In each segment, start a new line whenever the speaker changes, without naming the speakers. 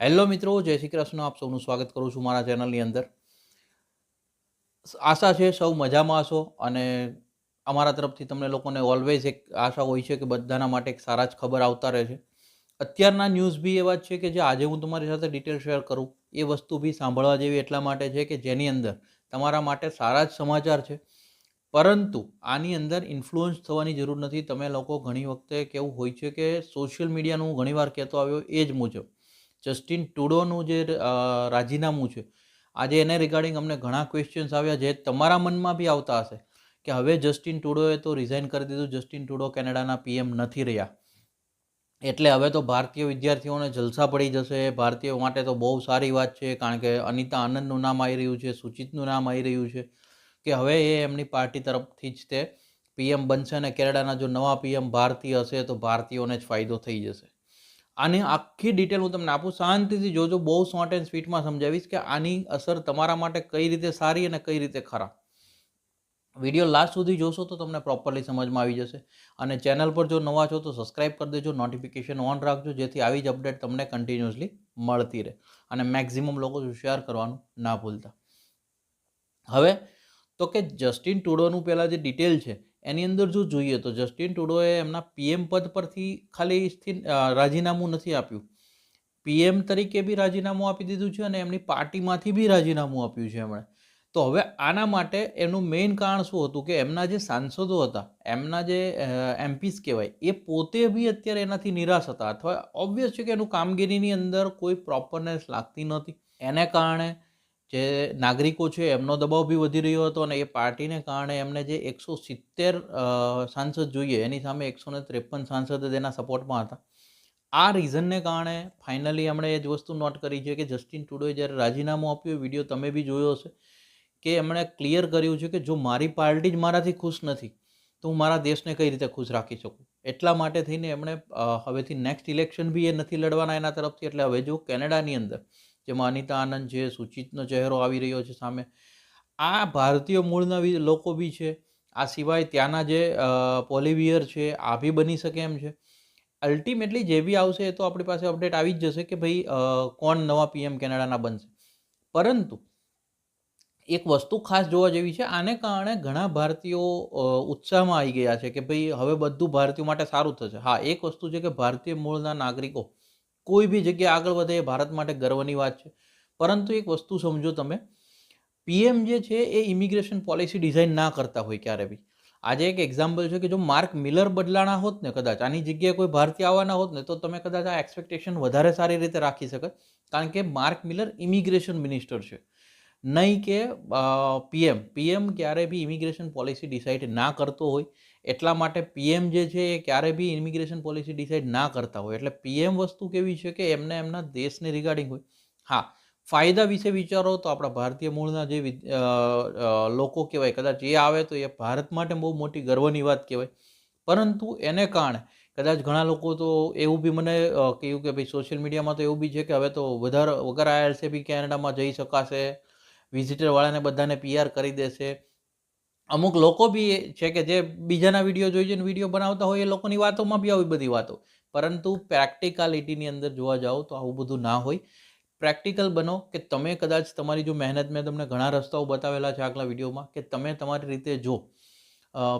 Hello મિત્રો, જય શ્રી કૃષ્ણ. આપ સૌનું સ્વાગત કરું છું મારા ચેનલની અંદર. આશા છે સૌ મજામાં હશો અને અમારા તરફથી તમને લોકોને ઓલવેઝ એક આશા હોય છે કે બધાના માટે એક સારા જ ખબર આવતા રહે છે. અત્યારના ન્યૂઝ બી એવા જ છે કે જે આજે હું તમારી સાથે ડિટેલ શેર કરું, એ વસ્તુ બી સાંભળવા જેવી એટલા માટે છે કે જેની અંદર તમારા માટે સારા જ સમાચાર છે. પરંતુ આની અંદર ઇન્ફ્લુઅન્સ થવાની જરૂર નથી. તમે લોકો ઘણી વખતે કેવું હોય છે કે સોશિયલ મીડિયાનું હું ઘણીવાર કહેતો આવ્યો એ જ મુજબ. જસ્ટિન ટુડોનું જે રાજીનામું છે, આજે એને રિગાર્ડિંગ અમને ઘણા ક્વેશ્ચન્સ આવ્યા જે તમારા મનમાં બી આવતા હશે કે હવે જસ્ટિન ટુડોએ તો રિઝાઇન કરી દીધું, જસ્ટિન ટુડો કેનેડાના પીએમ નથી રહ્યા. એટલે હવે તો ભારતીય વિદ્યાર્થીઓને જલસા પડી જશે, ભારતીયો માટે તો બહુ સારી વાત છે, કારણ કે અનિતા આનંદનું નામ આવી રહ્યું છે, સુચિતનું નામ આવી રહ્યું છે, કે હવે એ એમની પાર્ટી તરફથી જ તે પીએમ બનશે અને કેનેડાના જો નવા પીએમ ભારતીય હશે તો ભારતીયોને જ ફાયદો થઈ જશે. આની આખી ડિટેલ હું તમને આપું, શાંતિથી જોજો, બહુ શોર્ટ એન્ડ સ્વીટમાં સમજાવીશ કે આની અસર તમારા માટે કઈ રીતે સારી અને કઈ રીતે ખરાબ. વીડિયો લાસ્ટ સુધી જોશો તો તમને પ્રોપરલી સમજમાં આવી જશે. અને ચેનલ પર જો નવા છો તો સબસ્ક્રાઇબ કરી દેજો નોટિફિકેશન ઓન રાખજો, જેથી આવી જ અપડેટ તમને કન્ટિન્યુઅસલી મળતી રહે. અને મેક્ઝિમમ લોકો શેર કરવાનું ના ભૂલતા. હવે, તો કે જસ્ટિન ટુડોનું પહેલાં જે ડિટેલ છે એની અંદર જો જોઈએ તો જસ્ટિન ટુડોએ એમના પીએમ પદ પરથી ખાલી સ્થિર રાજીનામું નથી આપ્યું. પીએમ તરીકે બી રાજીનામું આપી દીધું છે અને એમની પાર્ટીમાંથી બી રાજીનામું આપ્યું છે એમણે. તો હવે આના માટે એનું મેઇન કારણ શું હતું કે એમના જે સાંસદો હતા, એમના જે એમપીસ કહેવાય, એ પોતે બી અત્યારે એનાથી નિરાશ હતા. અથવા ઓબ્વિયસ છે કે એનું કામગીરીની અંદર કોઈ પ્રોપરનેસ લાગતી નહોતી. એને કારણે જે નાગરિકો છે, એમનો દબાવ બી વધી રહ્યો હતો અને એ પાર્ટીને કારણે એમને જે એકસો સિત્તેર સાંસદ જોઈએ, એની સામે એકસો ને ત્રેપન સાંસદ તેના સપોર્ટમાં હતા. આ રીઝનને કારણે ફાઇનલી એમણે એ જ વસ્તુ નોટ કરી છે કે જસ્ટિન ટુડોએ જ્યારે રાજીનામું આપ્યું વીડિયો તમે બી જોયો હશે, કે એમણે ક્લિયર કર્યું છે કે જો મારી પાર્ટી જ મારાથી ખુશ નથી, તો હું મારા દેશને કઈ રીતે ખુશ રાખી શકું? એટલા માટે થઈને એમણે હવેથી નેક્સ્ટ ઇલેક્શન બી એ નથી લડવાના એના તરફથી, એટલે હવે જો કેનેડાની અંદર જેમાં અનિતા આનંદ છે, સુચિતનો ચહેરો આવી રહ્યો છે સામે. આ ભારતીય મૂળના લોકો બી છે. આ સિવાય ત્યાંના જે પોલિવિયર છે, આ બી બની શકે એમ છે. અલ્ટિમેટલી જે બી આવશે એ તો આપણી પાસે અપડેટ આવી જ જશે કે ભાઈ કોણ નવા પીએમ કેનેડાના બનશે. પરંતુ એક વસ્તુ ખાસ જોવા જેવી છે, આને કારણે ઘણા ભારતીયો ઉત્સાહમાં આવી ગયા છે કે ભાઈ, હવે બધું ભારતીયો માટે સારું થશે. હા, એક વસ્તુ છે કે ભારતીય મૂળના નાગરિકો કોઈ બી જગ્યાએ આગળ વધે એ ભારત માટે ગર્વની વાત છે. પરંતુ એક વસ્તુ સમજો તમે, પીએમ જે છે એ ઇમિગ્રેશન પોલિસી ડિઝાઇન ના કરતા હોય ક્યારે બી. આજે એક એક્ઝામ્પલ છે કે જો માર્ક મિલર બદલાણા હોત ને કદાચ, આની જગ્યાએ કોઈ ભારતીય આવવાના હોત ને, તો તમે કદાચ આ એક્સપેક્ટેશન વધારે સારી રીતે રાખી શકત. કારણ કે માર્ક મિલર ઇમિગ્રેશન મિનિસ્ટર છે. નહીં કે પીએમ. પીએમ ક્યારે બી ઇમિગ્રેશન પોલિસી ડિસાઇડ ના કરતો હોય એટલા માટે પીએમ જે છે એ ક્યારે બી ઇમિગ્રેશન પોલિસી ડિસાઇડ ના કરતા હોય. એટલે પીએમ વસ્તુ કેવી છે કે એમને એમના દેશને રિગાર્ડિંગ હોય. હા, ફાયદા વિશે વિચારો તો આપણા ભારતીય મૂળના જે લોકો કહેવાય, કદાચ એ આવે તો એ ભારત માટે બહુ મોટી ગર્વની વાત કહેવાય. પરંતુ એને કારણે કદાચ ઘણા લોકો તો એવું બી મને કહ્યું કે ભાઈ સોશિયલ મીડિયામાં તો એવું બી છે કે હવે તો વધારે વગર આયલસે બી કેનેડામાં જઈ શકાશે વિઝિટરવાળાને બધાને પીઆર કરી દેશે. અમુક લોકો બી છે કે જે બીજાના વીડિયો જોઈ જોઈને વીડિયો બનાવતા હોય એ લોકોની વાતોમાં બી આવી બધી વાતો. પરંતુ પ્રેક્ટિકાલિટીની અંદર જોવા જાઓ તો આવું બધું ના હોય. પ્રેક્ટિકલ બનો કે તમે કદાચ તમારી જો મહેનત, મેં તમને ઘણા રસ્તાઓ બતાવેલા છે આગલા વિડીયોમાં કે તમે તમારી રીતે જો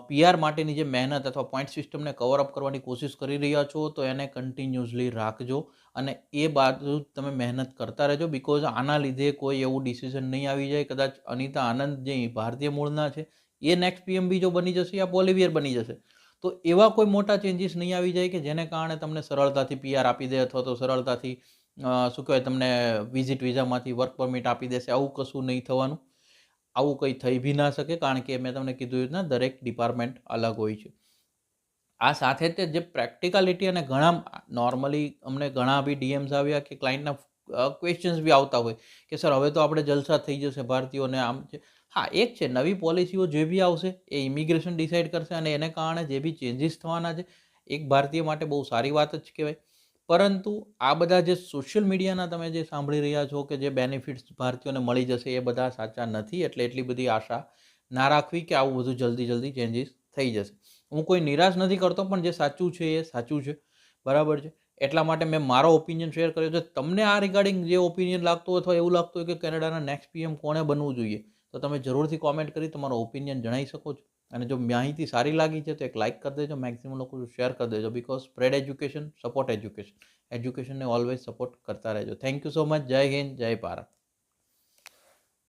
પીઆર માટેની જે મહેનત અથવા પોઈન્ટ સિસ્ટમને કવર અપ કરવાની કોશિશ કરી રહ્યા છો તો એને કન્ટિન્યુઅસલી રાખજો અને એ બાજુ તમે મહેનત કરતા રહેજો બિકોઝ આના લીધે કોઈ એવું ડિસિઝન નહીં આવી જાય. કદાચ અનિતા આનંદ જે ભારતીય મૂળના છે એ નેક્સ્ટ પીએમ બી જો બની જશે યા પોલિવિયર બની જશે. તો એવા કોઈ મોટા ચેન્જીસ નહીં આવી જાય કે જેને કારણે તમને સરળતાથી પીઆર આપી દે અથવા તો સરળતાથી શું કહેવાય, તમને વિઝિટ વિઝામાંથી વર્ક પરમિટ આપી દેશે. આવું કશું નહીં થવાનું. આવું કંઈ થઈ બી ના શકે કારણ કે મેં તમને કીધું રીતના દરેક ડિપાર્ટમેન્ટ અલગ હોય છે. આ સાથે તે જે પ્રેક્ટિકાલિટી અને ઘણા નોર્મલી અમને ઘણા બી ડીએમ્સ આવ્યા કે ક્લાયન્ટના ક્વેશ્ચન્સ બી આવતા હોય કે સર હવે તો આપણે જલસા થઈ જશે, ભારતીયોને આમ છે. હા, એક છે, નવી પોલિસીઓ જે બી આવશે, એ ઇમિગ્રેશન ડિસાઇડ કરશે અને એને કારણે જે બી ચેન્જીસ થવાના છે, એક ભારતીય માટે બહુ સારી વાત જ કહેવાય. પરંતુ આ બધા જે સોશિયલ મીડિયાના તમે જે સાંભળી રહ્યા છો કે જે બેનિફિટ્સ ભારતીયોને મળી જશે, એ બધા સાચા નથી, એટલે એટલી બધી આશા ના રાખવી કે આવું બધું જલ્દી જલ્દી ચેન્જીસ થઈ જશે. હું કોઈ નિરાશ નથી કરતો, પણ જે સાચું છે, એ સાચું છે. બરાબર છે? એટલા માટે મેં મારો ઓપિનિયન શેર કર્યો છે. તમને આ રિગાર્ડિંગ જે ઓપિનિયન લાગતું અથવા એવું લાગતું હોય કે કેનેડાના નેક્સ્ટ પીએમ કોણે બનવું જોઈએ? તો તમે જરૂરથી કોમેન્ટ કરી તમારો ઓપિનિયન જણાવી શકો છો. અને જો માહિતી સારી લાગી છે તો એક લાઇક કરી દેજો. મેક્સિમમ લોકો શેર કરી દેજો because spread education support education એજ્યુકેશનને always support કરતા રહેજો. થેન્ક યુ સો મચ જય હિન્દ, જય ભારત.